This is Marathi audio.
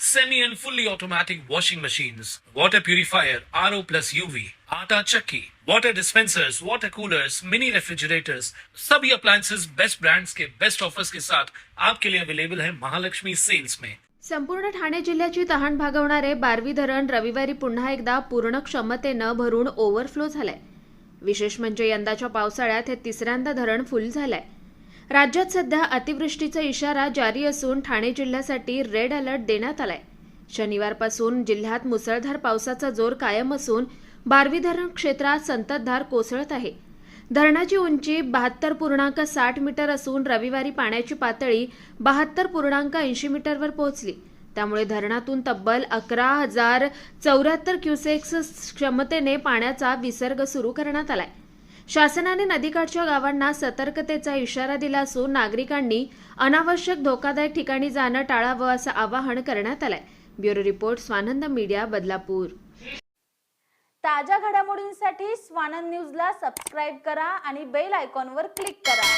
semi and fully automatic washing machines, water purifier, RO plus UV, आटा चक्की, water dispensers, water coolers, mini refrigerators, सभी appliances. बेस्ट brands के बेस्ट ऑफर्स के साथ आपके लिए अवेलेबल है महालक्ष्मी सेल्स में संपूर्ण ठाणे जिल्ह्याची तहान भागवणारे बारवी धरण रविवारी पुन्हा एकदा पूर्ण क्षमतेनं भरून ओव्हरफ्लो झालंय. विशेष म्हणजे यंदाच्या पावसाळ्यात हे तिसऱ्यांदा धरण फुल झालंय. राज्यात सध्या अतिवृष्टीचा इशारा जारी असून ठाणे जिल्ह्यासाठी रेड अलर्ट देण्यात आलाय. शनिवारपासून जिल्ह्यात मुसळधार पावसाचा जोर कायम असून बारवी धरण क्षेत्रात संततधार कोसळत आहे. धरणाची उंची बहात्तर पूर्णांक साठ मीटर असून रविवारी पाण्याची पातळी बहात्तर पूर्णांक ऐंशी मीटरवर पोहोचली. त्यामुळे धरणातून तब्बल अकरा हजार चौऱ्याहत्तर क्युसेक्स क्षमतेने पाण्याचा विसर्ग सुरू करण्यात आलाय. शासनाने नदीकाठच्या गावांना सतर्कतेचा इशारा दिला असून नागरिकांनी अनावश्यक धोकादायक ठिकाणी जाणं टाळावं असं आवाहन करण्यात आलंय. Bureau report Swanand media Badlapur. ताज्या घडामोडींसाठी स्वानंद न्यूजला सबस्क्राईब करा आणि बेल आयकॉनवर क्लिक करा.